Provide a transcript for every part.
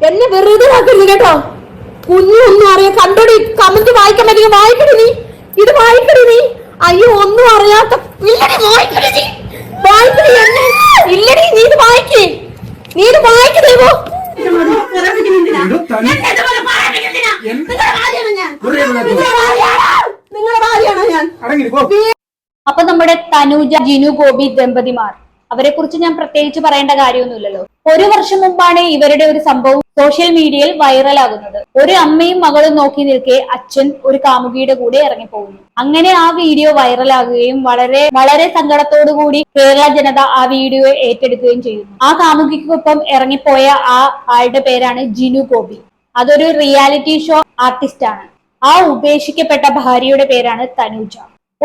എന്നെ വെറുതെ ആക്കരുത് കേട്ടോ. കുഞ്ഞു ഒന്നും അറിയാം കണ്ടോടി കമന്റ് വായിക്കാൻ പറ്റി വായിക്കടി നീ. ഇത് വായിക്കടി നീ. അയ്യോ ഒന്നും അറിയാത്ത ഇല്ലടി വായിക്കടി നീ. വായിക്കടി എന്നെ. ഇല്ലടി നീ ഇത് വായിക്കേ. നീ ഇത് അപ്പൊ നമ്മുടെ തനുജ ജിനു ഗോപി ദമ്പതിമാർ. അവരെ കുറിച്ച് ഞാൻ പ്രത്യേകിച്ച് പറയേണ്ട കാര്യമൊന്നുമില്ലല്ലോ. ഒരു വർഷം മുമ്പാണ് ഇവരുടെ ഒരു സംഭവം സോഷ്യൽ മീഡിയയിൽ വൈറലാകുന്നത്. ഒരു അമ്മയും മകളും നോക്കി നിൽക്കെ അച്ഛൻ ഒരു കാമുകിയുടെ കൂടെ ഇറങ്ങിപ്പോകുന്നു. അങ്ങനെ ആ വീഡിയോ വൈറലാകുകയും വളരെ വളരെ സങ്കടത്തോടു കൂടി കേരള ജനത ആ വീഡിയോ ഏറ്റെടുക്കുകയും ചെയ്യുന്നു. ആ കാമുകിക്കൊപ്പം ഇറങ്ങിപ്പോയ ആ ആളുടെ പേരാണ് ജിനു ഗോപി. അതൊരു റിയാലിറ്റി ഷോ ആർട്ടിസ്റ്റ് ആണ് ആ ഉപേക്ഷിക്കപ്പെട്ട ഭാര്യയുടെ പേരാണ് തനുജ.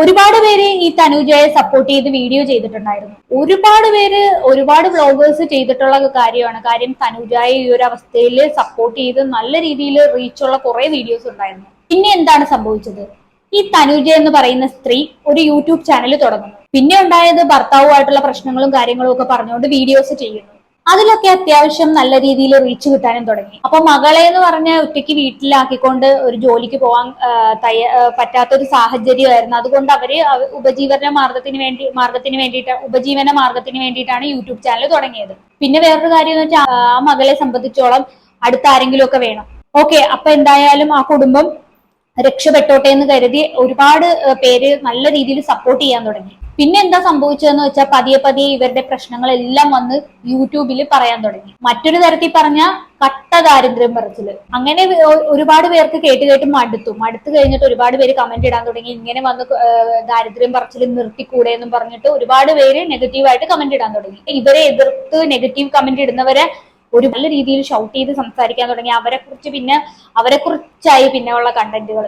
ഒരുപാട് പേര് ഈ തനുജയെ സപ്പോർട്ട് ചെയ്ത് വീഡിയോ ചെയ്തിട്ടുണ്ടായിരുന്നു. ഒരുപാട് പേര് ഒരുപാട് വ്ളോഗേഴ്സ് ചെയ്തിട്ടുള്ള കാര്യമാണ്. കാര്യം തനുജയെ ഈ ഒരു അവസ്ഥയിൽ സപ്പോർട്ട് ചെയ്ത് നല്ല രീതിയിൽ റീച്ചുള്ള കുറെ വീഡിയോസ് ഉണ്ടായിരുന്നു. പിന്നെ എന്താണ് സംഭവിച്ചത്? ഈ തനുജ എന്ന് പറയുന്ന സ്ത്രീ ഒരു യൂട്യൂബ് ചാനൽ തുടങ്ങുന്നു. പിന്നെ ഉണ്ടായത് ഭർത്താവുമായിട്ടുള്ള പ്രശ്നങ്ങളും കാര്യങ്ങളും ഒക്കെ പറഞ്ഞുകൊണ്ട് വീഡിയോസ് ചെയ്യുന്നു. അതിലൊക്കെ അത്യാവശ്യം നല്ല രീതിയിൽ റീച്ച് കിട്ടാനും തുടങ്ങി. അപ്പൊ മകളെ എന്ന് പറഞ്ഞ ഒറ്റയ്ക്ക് വീട്ടിലാക്കിക്കൊണ്ട് ഒരു ജോലിക്ക് പോകാൻ തയ്യ പറ്റാത്തൊരു സാഹചര്യമായിരുന്നു. അതുകൊണ്ട് അവർ അവ- ഉപജീവന മാർഗത്തിന് വേണ്ടി മാർഗത്തിന് വേണ്ടിയിട്ട് ഉപജീവന മാർഗത്തിന് വേണ്ടിയിട്ടാണ് യൂട്യൂബ് ചാനൽ തുടങ്ങിയത്. പിന്നെ വേറൊരു കാര്യം എന്ന് വെച്ചാൽ ആ മകളെ സംബന്ധിച്ചോളം അടുത്ത ആരെങ്കിലും ഒക്കെ വേണം. ഓക്കെ അപ്പൊ എന്തായാലും ആ കുടുംബം രക്ഷപ്പെട്ടോട്ടെ എന്ന് കരുതി ഒരുപാട് പേര് നല്ല രീതിയിൽ സപ്പോർട്ട് ചെയ്യാൻ തുടങ്ങി. പിന്നെ എന്താ സംഭവിച്ചതെന്ന് വെച്ചാൽ പതിയെ പതിയെ ഇവരുടെ പ്രശ്നങ്ങളെല്ലാം വന്ന് യൂട്യൂബിൽ പറയാൻ തുടങ്ങി. മറ്റൊരു തരത്തിൽ പറഞ്ഞ കട്ട ദാരിദ്ര്യം പറച്ചിൽ. അങ്ങനെ ഒരുപാട് പേർക്ക് കേട്ട് കേട്ട് മടുത്തു. മടുത്തു കഴിഞ്ഞിട്ട് ഒരുപാട് പേര് കമന്റ് ഇടാൻ തുടങ്ങി. ഇങ്ങനെ വന്ന് ദാരിദ്ര്യം പറച്ചിൽ നിർത്തിക്കൂടെ എന്നും പറഞ്ഞിട്ട് ഒരുപാട് പേര് നെഗറ്റീവായിട്ട് കമന്റ് ഇടാൻ തുടങ്ങി. ഇവരെ എതിർത്ത് നെഗറ്റീവ് കമന്റ് ഇടുന്നവരെ ഒരു നല്ല രീതിയിൽ ഷൗട്ട് ചെയ്ത് സംസാരിക്കാൻ തുടങ്ങി. അവരെ കുറിച്ച് പിന്നെ അവരെ കുറിച്ചായി പിന്നെ ഉള്ള കണ്ടന്റുകൾ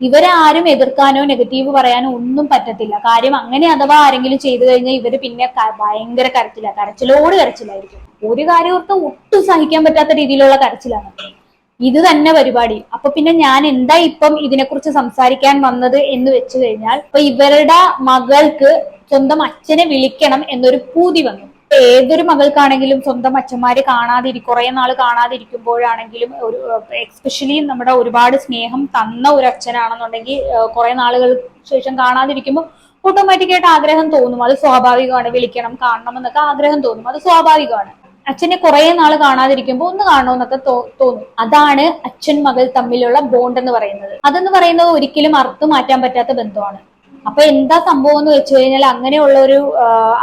ഇവരെ ആരും എതിർക്കാനോ നെഗറ്റീവ് പറയാനോ ഒന്നും പറ്റത്തില്ല. കാര്യം അങ്ങനെ അഥവാ ആരെങ്കിലും ചെയ്തു കഴിഞ്ഞാൽ ഇവർ പിന്നെ ഭയങ്കര കരച്ചില. കരച്ചിലോട് കരച്ചിലായിരിക്കും. ഒരു കാര്യം ഓർത്ത് ഒട്ടും സഹിക്കാൻ പറ്റാത്ത രീതിയിലുള്ള കരച്ചിലാണ്. ഇത് തന്നെ പരിപാടി. അപ്പൊ പിന്നെ ഞാൻ എന്താ ഇപ്പം ഇതിനെക്കുറിച്ച് സംസാരിക്കാൻ വന്നത് എന്ന് വെച്ച് കഴിഞ്ഞാൽ ഇപ്പൊ ഇവരുടെ മകൾക്ക് സ്വന്തം അച്ഛനെ വിളിക്കണം എന്നൊരു പൂതി വന്നു. ഏതൊരു മകൾക്കാണെങ്കിലും സ്വന്തം അച്ഛന്മാര് കാണാതിരി കുറെ നാൾ കാണാതിരിക്കുമ്പോഴാണെങ്കിലും ഒരു എക്സ്പെഷ്യലി നമ്മുടെ ഒരുപാട് സ്നേഹം തന്ന ഒരു അച്ഛനാണെന്നുണ്ടെങ്കിൽ കുറെ നാളുകൾക്ക് ശേഷം കാണാതിരിക്കുമ്പോൾ ഓട്ടോമാറ്റിക്കായിട്ട് ആഗ്രഹം തോന്നും. അത് സ്വാഭാവികമാണ്. വിളിക്കണം കാണണം എന്നൊക്കെ ആഗ്രഹം തോന്നും. അത് സ്വാഭാവികമാണ്. അച്ഛനെ കുറെ നാൾ കാണാതിരിക്കുമ്പോൾ ഒന്ന് കാണണമെന്നൊക്കെ തോന്നും. അതാണ് അച്ഛൻ മകൾ തമ്മിലുള്ള ബോണ്ട് എന്ന് പറയുന്നത്. അതെന്ന് പറയുന്നത് ഒരിക്കലും അർത്ഥം മാറ്റാൻ പറ്റാത്ത ബന്ധമാണ്. അപ്പൊ എന്താ സംഭവം എന്ന് വെച്ചു കഴിഞ്ഞാൽ അങ്ങനെയുള്ള ഒരു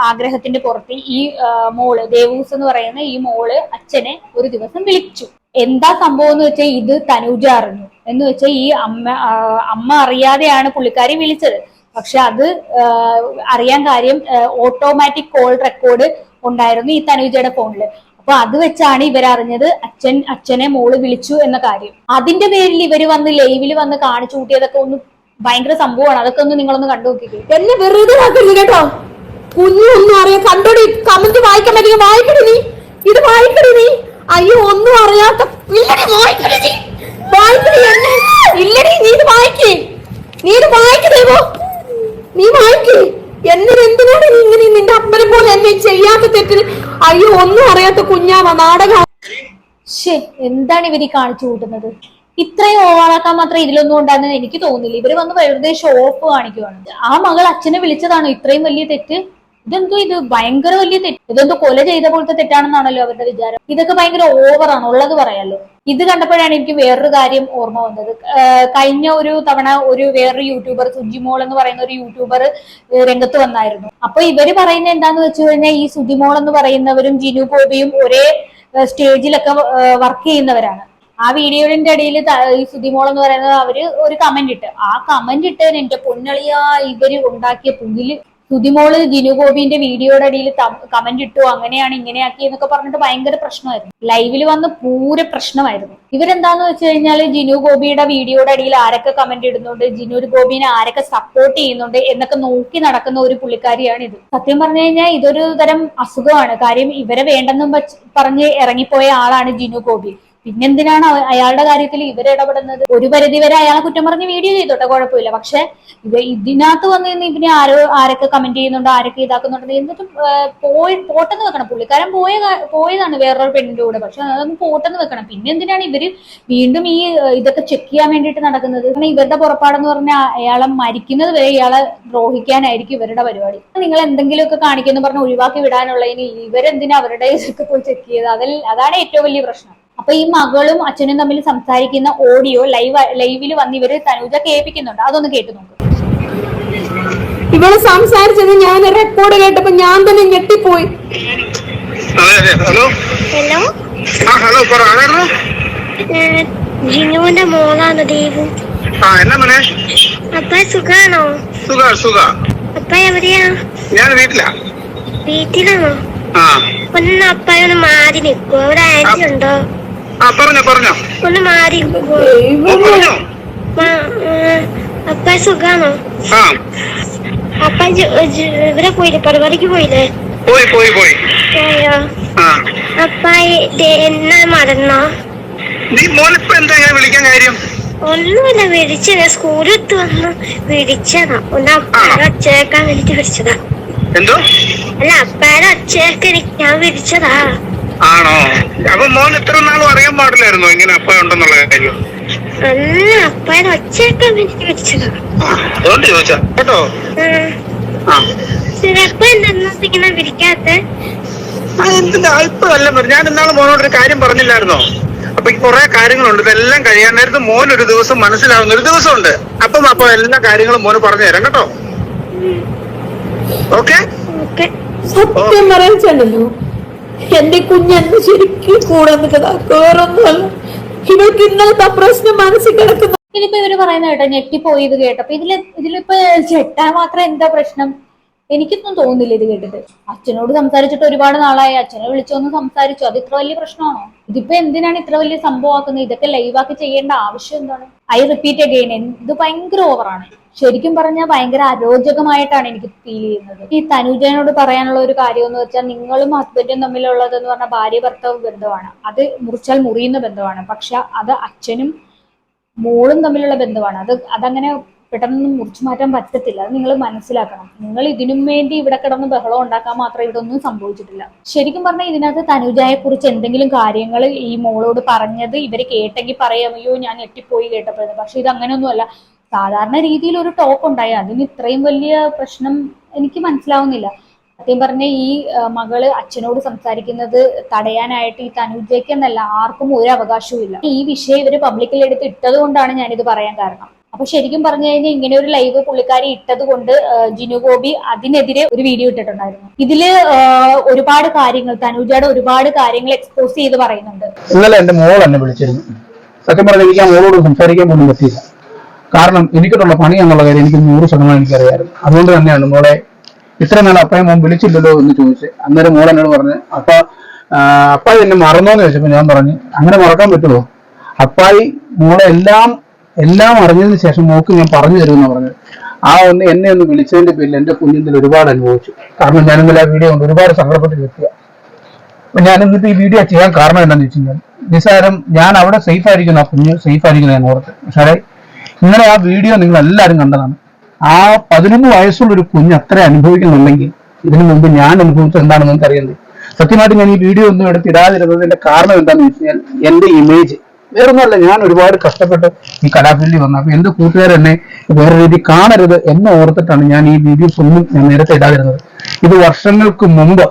ആഗ്രഹത്തിന്റെ പുറത്ത് ഈ മോൾ ദേവൂസ് എന്ന് പറയുന്ന ഈ മോൾ അച്ഛനെ ഒരു ദിവസം വിളിച്ചു. എന്താ സംഭവം എന്ന് വെച്ചാൽ ഇത് തനൂജ അറിഞ്ഞു. എന്ന് വെച്ചാൽ ഈ അമ്മ അമ്മ അറിയാതെയാണ് പുള്ളിക്കാരി വിളിച്ചത്. പക്ഷെ അത് അറിയാൻ കാര്യം ഓട്ടോമാറ്റിക് കോൾ റെക്കോർഡ് ഉണ്ടായിരുന്നു ഈ തനൂജയുടെ ഫോണിൽ അപ്പൊ അത് വെച്ചാണ് ഇവർ അറിഞ്ഞത് അച്ഛൻ അച്ഛനെ മോൾ വിളിച്ചു എന്ന കാര്യം. അതിന്റെ പേരിൽ ഇവർ വന്ന് ലൈവിൽ വന്ന് കാണിച്ചു കൂട്ടിയതൊക്കെ ഒന്ന് ഭയങ്കര സംഭവമാണ്. അതൊക്കെ ഒന്ന് നിങ്ങളൊന്ന് കണ്ടു നോക്കിക്കേ. എന്നെ വെറുതെ ആക്കരുത് കേട്ടോ. കുഞ്ഞു ഒന്നും അറിയാ. കണ്ടോടി കമന്റ് വായിക്കാൻ പറ്റില്ല വായിക്കടി നീ. ഇത് വായിക്കടി നീ. അയ്യോ ഒന്നും അറിയാത്ത ഇല്ലടി നീ. ഇത് വായിക്കേ. നീ ഇത് നീ വായിക്കേ. എന്നെ എന്തിനാണ് നീ ഇങ്ങനെ നിന്റെ അപ്പനെ പോലെ എന്നെ ചെയ്യാത്ത തെറ്റിന് അയ്യോ ഒന്നും അറിയാത്ത കുഞ്ഞാവ നാടകം. ശേ എന്താണ് ഇവർ കാണിച്ചു കൂട്ടുന്നത്? ഇത്രയും ഓവറാക്കാൻ മാത്രം ഇതിലൊന്നും ഉണ്ടായിരുന്നു എനിക്ക് തോന്നുന്നില്ല. ഇവർ വന്ന് വെറുതെ ഷോപ്പ് കാണിക്കുവാണ്. ആ മകൾ അച്ഛനെ വിളിച്ചതാണോ ഇത്രയും വലിയ തെറ്റ്. ഇതെന്തോ ഇത് ഭയങ്കര വലിയ തെറ്റ്. ഇതെന്തോ കൊല ചെയ്ത പോലത്തെ തെറ്റാണെന്നാണല്ലോ അവരുടെ വിചാരം. ഇതൊക്കെ ഭയങ്കര ഓവറാണ് ഉള്ളത് പറയാലോ. ഇത് കണ്ടപ്പോഴാണ് എനിക്ക് വേറൊരു കാര്യം ഓർമ്മ വന്നത്. കഴിഞ്ഞ ഒരു തവണ ഒരു വേറൊരു യൂട്യൂബർ സുജിമോൾ എന്ന് പറയുന്ന ഒരു യൂട്യൂബർ രംഗത്ത് വന്നായിരുന്നു. അപ്പൊ ഇവർ പറയുന്ന എന്താന്ന് വെച്ച് കഴിഞ്ഞാൽ ഈ സുജിമോൾ എന്ന് പറയുന്നവരും ജിനു ഗോപിയും ഒരേ സ്റ്റേജിലൊക്കെ വർക്ക് ചെയ്യുന്നവരാണ്. ആ വീഡിയോയുടെ ഇടയിൽ ഈ സുതിമോൾ എന്ന് പറയുന്നത് അവർ ഒരു കമന്റ് ഇട്ട്. ആ കമന്റ് ഇട്ടതിന് എന്റെ പൊന്നളിയ ഇവർ ഉണ്ടാക്കിയ പുതിയ സുതിമോൾ ജിനുഗോപിന്റെ വീഡിയോയുടെ അടിയിൽ കമന്റ് ഇട്ടു. അങ്ങനെയാണ് ഇങ്ങനെയാക്കി എന്നൊക്കെ പറഞ്ഞിട്ട് ഭയങ്കര പ്രശ്നമായിരുന്നു. ലൈവിൽ വന്ന് പൂര പ്രശ്നമായിരുന്നു. ഇവരെന്താന്ന് വെച്ച് കഴിഞ്ഞാൽ ജിനു ഗോപിയുടെ വീഡിയോയുടെ അടിയിൽ ആരൊക്കെ കമന്റ് ഇടുന്നുണ്ട്? ജിനു ഗോപിനെ ആരൊക്കെ സപ്പോർട്ട് ചെയ്യുന്നുണ്ട്? എന്നൊക്കെ നോക്കി നടക്കുന്ന ഒരു പുള്ളിക്കാരിയാണ് ഇത് സത്യം പറഞ്ഞു കഴിഞ്ഞാൽ ഇതൊരു തരം അസുഖമാണ്. കാര്യം ഇവരെ വേണ്ടെന്നും പറഞ്ഞ് ഇറങ്ങിപ്പോയ ആളാണ് ജിനു ഗോപി. പിന്നെന്തിനാണ് അയാളുടെ കാര്യത്തിൽ ഇവർ ഇടപെടുന്നത്? ഒരു പരിധി വരെ അയാളെ കുറ്റം പറഞ്ഞ് വീഡിയോ ചെയ്തോട്ടെ കുഴപ്പമില്ല. പക്ഷെ ഇവ ഇതിനകത്ത് വന്ന് നിന്ന് ഇവനെ ആരോ ആരൊക്കെ കമന്റ് ചെയ്യുന്നുണ്ടോ ആരൊക്കെ ഇതാക്കുന്നുണ്ടോ എന്നിട്ടും പോയി പോട്ടെന്ന് വെക്കണം. പുള്ളിക്കാരൻ പോയ പോയതാണ് വേറൊരു പെണ്ണിന്റെ കൂടെ. പക്ഷെ അതൊന്നും പോട്ടെന്ന് വെക്കണം. പിന്നെ എന്തിനാണ് ഇവർ വീണ്ടും ഈ ഇതൊക്കെ ചെക്ക് ചെയ്യാൻ വേണ്ടിയിട്ട് നടക്കുന്നത്? കാരണം ഇവരുടെ പുറപ്പാടെന്ന് പറഞ്ഞാൽ അയാളെ മരിക്കുന്നത് വരെ ഇയാളെ ദ്രോഹിക്കാനായിരിക്കും ഇവരുടെ പരിപാടി. നിങ്ങൾ എന്തെങ്കിലുമൊക്കെ കാണിക്കുന്നു പറഞ്ഞ് ഒഴിവാക്കി വിടാനുള്ളതിന് ഇവരെന്തിനാ അവരുടെ ഇതൊക്കെ പോയി ചെക്ക് ചെയ്ത് അതിൽ അതാണ് ഏറ്റവും വലിയ പ്രശ്നം. അപ്പൊ ഈ മകളും അച്ഛനും തമ്മിൽ സംസാരിക്കുന്ന ഓഡിയോ ലൈവ് ലൈവിൽ വന്ന് ഇവർ തനുജ കേൾപ്പിക്കുന്നുണ്ട്. അതൊന്ന് കേട്ടു നോക്ക്. ഇവൾ സംസാരിച്ചത് ഞാൻ റെക്കോർഡ് കേട്ടപ്പോ ഞാൻ തന്നെ ഞെട്ടിപ്പോയി. അതെ അതെ. ഹലോ? ഹലോ? ആ ഹലോ പറ ആരായിരുന്നു? ഏഹ്, ജിനുവിന്റെ മോളാണ് ദേവു ആ എന്നാ മോനെ? അപ്പ സുഖാണോ? സുഖാ സുഖാ. അപ്പ എവിടെയാ? ഞാൻ വീട്ടിലാ. വീട്ടിലാണോ? ആ. ഒന്ന് അപ്പ ഒന്ന് മാറി നിൽക്കോ അവിടെ ആന്റി ഉണ്ടോ? ആ പറഞ്ഞോ പറഞ്ഞോ. ഒന്ന് മാറി പറഞ്ഞോ. അപ്പ സുഖാണോ? അപ്പ ഇവിടെ പോയില്ലേ? പരിപാടിക്ക് പോയില്ലേ? പോയി പോയി പോയി. അപ്പ എന്നാ മറന്നോ നീ മോനിപ്പോ എന്താ ഞാൻ വിളിക്കാൻ കാര്യം? ഒന്നുമില്ല വിളിച്ചത്. സ്കൂളിൽ എത്തി വന്ന്. വിളിച്ചതാ. ഒന്ന് അപ്പയുടെ ഒച്ചേക്കാൻ വേണ്ടിട്ട് വിളിച്ചതാ. എന്തോ? അല്ല അപ്പയുടെ ഒച്ചയൊക്കെ ഞാൻ വിളിച്ചതാ. ആണോ? അപ്പൊ മോൻ ഇത്ര നാളും അറിയാൻ പാടില്ലായിരുന്നു ഇങ്ങനെ അപ്പ ഉണ്ടെന്നുള്ള കാര്യം? അപ്പയുടെ ഒച്ചയൊക്കെ വിളിച്ചതാ ആ, അതുകൊണ്ട് ചോദിച്ചാ കേട്ടോ? അപ്പൊ എന്താ ആ, ഇപ്പഴല്ല ഞാൻ ഇന്നാൾ മോനോട് ഒരു കാര്യം പറഞ്ഞില്ലായിരുന്നോ? അപ്പൊ കുറെ കാര്യങ്ങളുണ്ട്. ഇതെല്ലാം കഴിയാൻ നേരത്ത് മോൻ ഒരു ദിവസം മനസ്സിലാവുന്ന ഒരു ദിവസമുണ്ട്. അപ്പം അപ്പൊ എല്ലാ കാര്യങ്ങളും മോന് പറഞ്ഞു തരാം കേട്ടോ? ഓക്കെ? ഓക്കെ. സത്യം പറയാൻ ചെല്ലല്ലോ എന്റെ കുഞ്ഞെന്ന് ശരിക്കും കൂടെ വേറൊന്നുമല്ല. ഇവൾക്ക് ഇന്നലത്തെ പ്രശ്നം മനസ്സിൽ കിടക്കുന്ന ഇതിലിപ്പോ ഇവർ പറയുന്ന കേട്ടോ ഞെട്ടിപ്പോയി ഇത് കേട്ടപ്പോ. ഇതിൽ ഇതിലിപ്പോ ചെട്ടാൻ മാത്രം എന്താ പ്രശ്നം? എനിക്കൊന്നും തോന്നില്ല ഇത് കേട്ടിട്ട്. അച്ഛനോട് സംസാരിച്ചിട്ട് ഒരുപാട് നാളായി. അച്ഛനെ വിളിച്ചൊന്ന് സംസാരിച്ചു. അത് ഇത്ര വലിയ പ്രശ്നമാണോ? ഇതിപ്പോ എന്തിനാണ് ഇത്ര വലിയ സംഭവമാക്കുന്നത്? ഇതൊക്കെ ലൈവാക്കി ചെയ്യേണ്ട ആവശ്യം എന്താണ്? ഐ റിപ്പീറ്റ് അഗെയിൻ ഇത് ഭയങ്കര ഓവറാണ് ശരിക്കും പറഞ്ഞാൽ ഭയങ്കര അരോചകമായിട്ടാണ് എനിക്ക് ഫീൽ ചെയ്യുന്നത്. ഈ തനുജനോട് പറയാനുള്ള ഒരു കാര്യം എന്ന് വെച്ചാൽ നിങ്ങളും ഹസ്ബൻഡും തമ്മിലുള്ളതെന്ന് പറഞ്ഞാൽ ഭാര്യ ഭർത്താവ് ബന്ധമാണ്. അത് മുറിച്ചാൽ മുറിയുന്ന ബന്ധമാണ്. പക്ഷെ അത് അച്ഛനും മോളും തമ്മിലുള്ള ബന്ധമാണ്. അത് അതങ്ങനെ പെട്ടെന്ന് മുറിച്ചു മാറ്റാൻ പറ്റത്തില്ല. അത് നിങ്ങൾ മനസ്സിലാക്കണം. നിങ്ങൾ ഇതിനും വേണ്ടി ഇവിടെ കിടന്ന് ബഹളം ഉണ്ടാക്കാൻ മാത്രം ഇതൊന്നും സംഭവിച്ചിട്ടില്ല. ശരിക്കും പറഞ്ഞാൽ ഇതിനകത്ത് തനുജയെ കുറിച്ച് എന്തെങ്കിലും കാര്യങ്ങൾ ഈ മോളോട് പറഞ്ഞത് ഇവർ കേട്ടെങ്കിൽ പറയാമയ്യോ ഞാൻ എട്ടിപ്പോയി കേട്ടപ്പോഴത് പക്ഷെ ഇത് അങ്ങനെയൊന്നുമല്ല. സാധാരണ രീതിയിൽ ഒരു ടോപ്പ് ഉണ്ടായി അതിന് ഇത്രയും വലിയ പ്രശ്നം എനിക്ക് മനസ്സിലാവുന്നില്ല. സത്യം പറഞ്ഞ ഈ മകൾ അച്ഛനോട് സംസാരിക്കുന്നത് തടയാനായിട്ട് ഈ തനുജയ്ക്ക് എന്നല്ല ആർക്കും ഒരു അവകാശവും ഇല്ല ഈ വിഷയം ഇവർ പബ്ലിക്കിൽ എടുത്ത് ഇട്ടത് കൊണ്ടാണ് ഞാനിത് പറയാൻ കാരണം. അപ്പൊ ശരിക്കും പറഞ്ഞു കഴിഞ്ഞാൽ ഇങ്ങനെ ഒരു ലൈവ് പുള്ളിക്കാരി ഇട്ടത് കൊണ്ട് ജിനു ഗോപി അതിനെതിരെ ഒരു വീഡിയോ ഇട്ടിട്ടുണ്ടായിരുന്നു. ഇതിൽ ഒരുപാട് കാര്യങ്ങൾ തനുജയുടെ ഒരുപാട് കാര്യങ്ങൾ എക്സ്പോസ് ചെയ്ത് പറയുന്നുണ്ട്. ഇന്നലെ എന്റെ മോൾ എന്നെ വിളിച്ചിരുന്നു. സത്യം പറഞ്ഞാൽ എനിക്ക് ആ മോളോട് സംസാരിക്കാൻ പോലും പറ്റിയില്ല. കാരണം എനിക്കിട്ടുള്ള പണി എന്നുള്ള കാര്യം എനിക്ക് നൂറ് ശതമാനം എനിക്കറിയായിരുന്നു അതുകൊണ്ട് തന്നെയാണ് മോളെ ഇത്ര നാൾ അപ്പയെ മോൻ വിളിച്ചില്ലല്ലോ എന്ന് ചോദിച്ചു. അന്നേരം മോൾ എന്നോട് പറഞ്ഞു അപ്പ അപ്പായി എന്നെ മറന്നോന്ന് ചോദിച്ചപ്പോ ഞാൻ പറഞ്ഞു അങ്ങനെ മറക്കാൻ പറ്റുമോ അപ്പായി മോളെ എല്ലാം എല്ലാം അറിഞ്ഞതിന് ശേഷം മോക്ക് ഞാൻ പറഞ്ഞു തരുമെന്ന് പറഞ്ഞത്. ആ ഒന്ന് എന്നെ ഒന്ന് വിളിച്ചതിന്റെ പേരിൽ എന്റെ കുഞ്ഞിന്തിൽ ഒരുപാട് അനുഭവിച്ചു. കാരണം ഞാൻ ഇന്നലെ ആ വീഡിയോ കൊണ്ട് ഒരുപാട് സങ്കടപ്പെട്ട് കിട്ടുക അപ്പൊ ഞാൻ എന്നിട്ട് ഈ വീഡിയോ ചെയ്യാൻ കാരണം എന്താണെന്ന് വെച്ച് കഴിഞ്ഞാൽ നിസ്സാരം ഞാൻ അവിടെ സേഫ് ആയിരിക്കുന്നു ആ കുഞ്ഞ് സേഫ് ആയിരിക്കുന്നു ഞാൻ ഓർത്ത്. പക്ഷേ ഇന്നലെ ആ വീഡിയോ നിങ്ങൾ എല്ലാവരും കണ്ടതാണ്. ആ പതിനൊന്ന് വയസ്സുള്ള ഒരു കുഞ്ഞ് അത്ര അനുഭവിക്കുന്നുണ്ടെങ്കിൽ ഇതിനു മുമ്പ് ഞാൻ അനുഭവിച്ചത് എന്താണെന്ന് നിങ്ങൾക്ക് അറിയുന്നത് സത്യമായിട്ട് ഞാൻ ഈ വീഡിയോ ഒന്നും എടുത്ത് ഇടാതിരുന്നതിന്റെ കാരണം എന്താണെന്ന് വെച്ച് കഴിഞ്ഞാൽ എന്റെ ഇമേജ് വേറൊന്നുമല്ല ഞാൻ ഒരുപാട് കഷ്ടപ്പെട്ട് ഈ കലാഫീൽഡിൽ വന്നു. അപ്പൊ എന്റെ കൂട്ടുകാർ എന്നെ വേറെ രീതി കാണരുത് എന്ന് ഓർത്തിട്ടാണ് ഞാൻ ഈ വീഡിയോസ് ഒന്നും ഞാൻ നേരത്തെ ഇടാതിരുന്നത്. ഇത് വർഷങ്ങൾക്ക് മുമ്പ്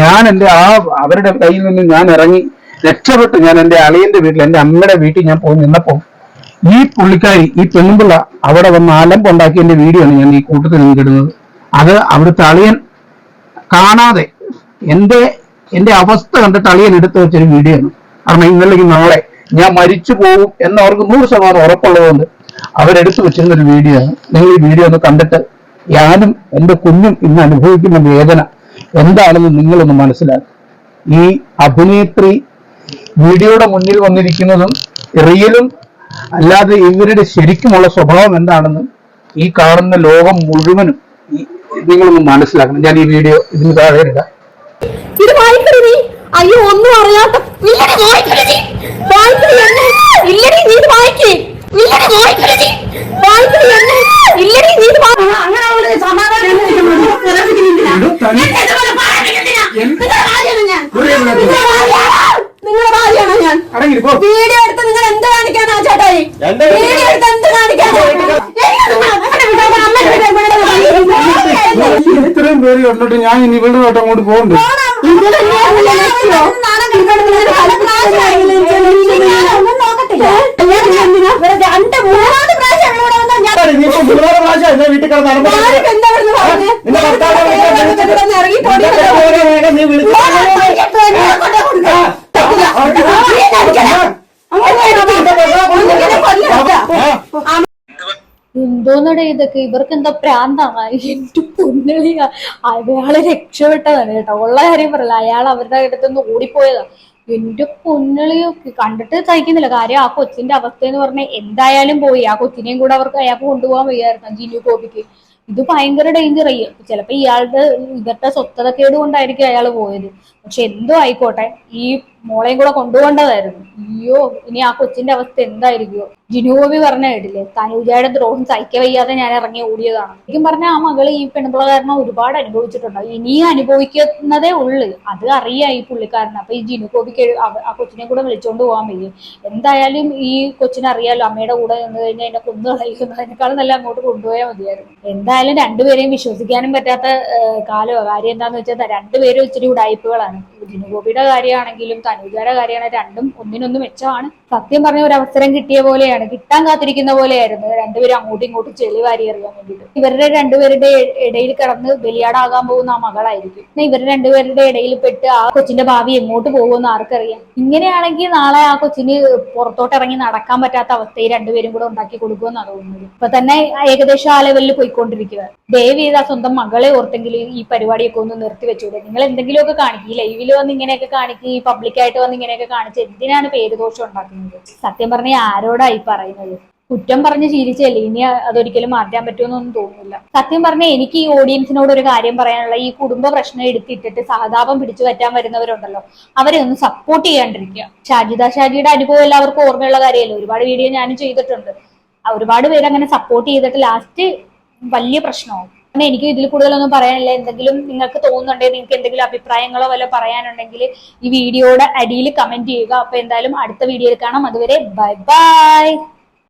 ഞാൻ എന്റെ ആ അവരുടെ കയ്യിൽ നിന്ന് ഞാൻ ഇറങ്ങി രക്ഷപ്പെട്ട് ഞാൻ എന്റെ അളിയന്റെ വീട്ടിൽ എന്റെ അമ്മയുടെ വീട്ടിൽ ഞാൻ പോയി നിന്നപ്പോ ഈ പുള്ളിക്കാരി ഈ പെണ്ണുമ്പിള്ള അവിടെ വന്ന് അലമ്പുണ്ടാക്കി എന്റെ വീഡിയോ ആണ് ഞാൻ ഈ കൂട്ടത്തിൽ നിങ്ങൾക്ക് ഇടുന്നത് അത് അവിടുത്തെ അളിയൻ കാണാതെ എന്റെ എന്റെ അവസ്ഥ കണ്ടിട്ട് അളിയൻ എടുത്തു വെച്ചൊരു വീഡിയോ ആണ്. കാരണം ഇന്നല്ലെങ്കിൽ നാളെ ഞാൻ മരിച്ചു പോകും എന്ന് അവർക്ക് നൂറ് ശതമാനം ഉറപ്പുള്ളതുകൊണ്ട് അവരെടുത്തു വെച്ചിരുന്ന ഒരു വീഡിയോ ആണ്. നിങ്ങൾ ഈ വീഡിയോ ഒന്ന് കണ്ടിട്ട് ഞാനും എന്റെ കുഞ്ഞും ഇന്ന് അനുഭവിക്കുന്ന വേദന എന്താണെന്ന് നിങ്ങളൊന്ന് മനസ്സിലാക്കും ഈ അഭിനേത്രി വീഡിയോയുടെ മുന്നിൽ വന്നിരിക്കുന്നതും റിയലും അല്ലാതെ ഇവരുടെ ശരിക്കുമുള്ള സ്വഭാവം എന്താണെന്ന് ഈ കാണുന്ന ലോകം മുഴുവനും നിങ്ങളൊന്ന് മനസ്സിലാക്കണം. ഞാൻ ഈ വീഡിയോ ഇതിന് താഴെ അയ്യോ ഒന്നും നിങ്ങളുടെ ഭാര്യയാണോ ഞാൻ. വീഡിയോ എടുത്ത് നിങ്ങൾ ഇത്രയും പേര് കണ്ടിട്ട് ഞാൻ ഇനി ഇവളുടെ നോട്ടം അങ്ങോട്ട് പോകുന്നുണ്ട് ഇത് തന്നെയാണല്ലേ എന്തോന്നടേ ഇതൊക്കെ? ഇവർക്ക് എന്താ പ്രാന്താണ്. എന്റെ പൊന്നളിയാ അയാൾ രക്ഷപ്പെട്ടതാണ് കേട്ടോ. ഉള്ള കാര്യം പറയില്ല. അയാൾ അവരുടെ അടുത്തുനിന്ന് ഓടിപ്പോയതാ. എന്റെ പൊന്നളിയൊക്കെ കണ്ടിട്ട് സഹിക്കുന്നില്ല. കാര്യം ആ കൊച്ചിന്റെ അവസ്ഥ എന്ന് പറഞ്ഞാൽ എന്തായാലും പോയി. ആ കൊച്ചിനെയും കൂടെ അവർക്ക് അയാൾക്ക് കൊണ്ടുപോകാൻ വയ്യായിരുന്നു ജിനു കോപിക്ക് ഇത് ഭയങ്കര ഡേഞ്ചർ ആയി. ചിലപ്പോ ഇയാളുടെ ഇവരുടെ സ്വത്തതക്കേട് കൊണ്ടായിരിക്കും അയാൾ പോയത്. പക്ഷെ എന്തോ ആയിക്കോട്ടെ. ഈ മോളെയും കൂടെ കൊണ്ടുപോകേണ്ടതായിരുന്നു. അയ്യോ ഇനി ആ കൊച്ചിന്റെ അവസ്ഥ എന്തായിരിക്കുമോ ജിനുഗോപി പറഞ്ഞ കേട്ടില്ലേ? തനുജയുടെ ദ്രോഹം സഹിക്ക വയ്യാതെ ഞാൻ ഇറങ്ങി ഓടിയതാണ്. ശരിക്കും പറഞ്ഞ ആ മകൾ ഈ പെൺപിള്ള കാരണം ഒരുപാട് അനുഭവിച്ചിട്ടുണ്ട് ഇനിയും അനുഭവിക്കുന്നതേ ഉള്ളു. അത് അറിയാം ഈ പുള്ളിക്കാരന്. അപ്പൊ ഈ ജിനുഗോപിക്ക് ആ കൊച്ചിനെ കൂടെ വിളിച്ചോണ്ട് പോകാൻ വയ്യ. എന്തായാലും ഈ കൊച്ചിനെ അറിയാലോ അമ്മയുടെ കൂടെ നിന്ന് കഴിഞ്ഞാൽ എന്നെ കൊന്നു നല്ല അങ്ങോട്ട് കൊണ്ടുപോയാൽ മതിയായിരുന്നു. എന്തായാലും രണ്ടുപേരെയും വിശ്വസിക്കാനും പറ്റാത്ത കാലമോ കാര്യം എന്താന്ന് വെച്ചാൽ രണ്ടുപേരും ഇച്ചിരി ഉടായ്പകളാണ് ജിനുഗോപിയുടെ കാര്യമാണെങ്കിലും തനൂജയുടെ കാര്യമാണെങ്കിലും രണ്ടും ഒന്നിനൊന്ന് മെച്ചമാണ്. സത്യം പറഞ്ഞ ഒരു അവസരം കിട്ടിയ പോലെയാണ്. കിട്ടാൻ കാത്തിരിക്കുന്ന പോലെയായിരുന്നു. രണ്ടുപേരും അങ്ങോട്ടും ഇങ്ങോട്ടും ചെളി വാരി അറിയാൻ വേണ്ടിയിട്ട്. ഇവരുടെ രണ്ടുപേരുടെ ഇടയിൽ കിടന്ന് ബലിയാടാകാൻ പോകുന്ന ആ മകളായിരിക്കും. പിന്നെ ഇവരുടെ രണ്ടുപേരുടെ ഇടയിൽ പെട്ട് ആ കൊച്ചിന്റെ ഭാവി എങ്ങോട്ട് പോകുമെന്ന് ആർക്കറിയാം? ഇങ്ങനെയാണെങ്കിൽ നാളെ ആ കൊച്ചിന് പുറത്തോട്ട് ഇറങ്ങി നടക്കാൻ പറ്റാത്ത അവസ്ഥയിൽ രണ്ടുപേരും കൂടെ ഉണ്ടാക്കി കൊടുക്കുമെന്നാണ് തോന്നുന്നത്. ഇപ്പൊ തന്നെ ഏകദേശം ആ ലെവലിൽ പോയിക്കൊണ്ടിരിക്കുക ദയവ് ചെയ്ത് ആ സ്വന്തം മകളെ ഓർത്തെങ്കിലും ഈ പരിപാടിയൊക്കെ ഒന്ന് നിർത്തി വെച്ചൂടെ നിങ്ങൾ എന്തെങ്കിലുമൊക്കെ കാണിക്കും. ഈ ലൈവിൽ വന്ന് ഇങ്ങനെയൊക്കെ കാണിക്കും ഈ പബ്ലിക്കായിട്ട് വന്ന് ഇങ്ങനെയൊക്കെ കാണിച്ച് എന്തിനാണ് പേര് ദോഷം ഉണ്ടാക്കുന്നത്? സത്യം പറഞ്ഞ ആരോടായി പറയുന്നത്? കുറ്റം പറഞ്ഞ് ശീലിച്ചല്ലേ? ഇനി അതൊരിക്കലും മാറ്റാൻ പറ്റുമെന്നൊന്നും തോന്നുന്നില്ല. സത്യം പറഞ്ഞ എനിക്ക് ഈ ഓഡിയൻസിനോട് ഒരു കാര്യം പറയാനുള്ള ഈ കുടുംബ പ്രശ്നം എടുത്തിട്ടിട്ട് സഹതാപം പിടിച്ചു പറ്റാൻ വരുന്നവരുണ്ടല്ലോ. അവരെ ഒന്ന് സപ്പോർട്ട് ചെയ്യാണ്ടിരിക്കുക. ഷാജിദ ഷാജിയുടെ അനുഭവം എല്ലാവർക്കും ഓർമ്മയുള്ള കാര്യമല്ലേ? ഒരുപാട് വീഡിയോ ഞാനും ചെയ്തിട്ടുണ്ട്. ഒരുപാട് പേര് അങ്ങനെ സപ്പോർട്ട് ചെയ്തിട്ട് ലാസ്റ്റ് വലിയ പ്രശ്നമാവും. പിന്നെ എനിക്ക് ഇതിൽ കൂടുതലൊന്നും പറയാനില്ല. എന്തെങ്കിലും നിങ്ങൾക്ക് തോന്നുന്നുണ്ടെങ്കിൽ നിങ്ങൾക്ക് എന്തെങ്കിലും അഭിപ്രായങ്ങളോ വല്ല പറയാനുണ്ടെങ്കിൽ ഈ വീഡിയോയുടെ അടിയിൽ കമന്റ് ചെയ്യുക. അപ്പൊ എന്തായാലും അടുത്ത വീഡിയോയിൽ കാണാം. അതുവരെ ബൈ ബൈ.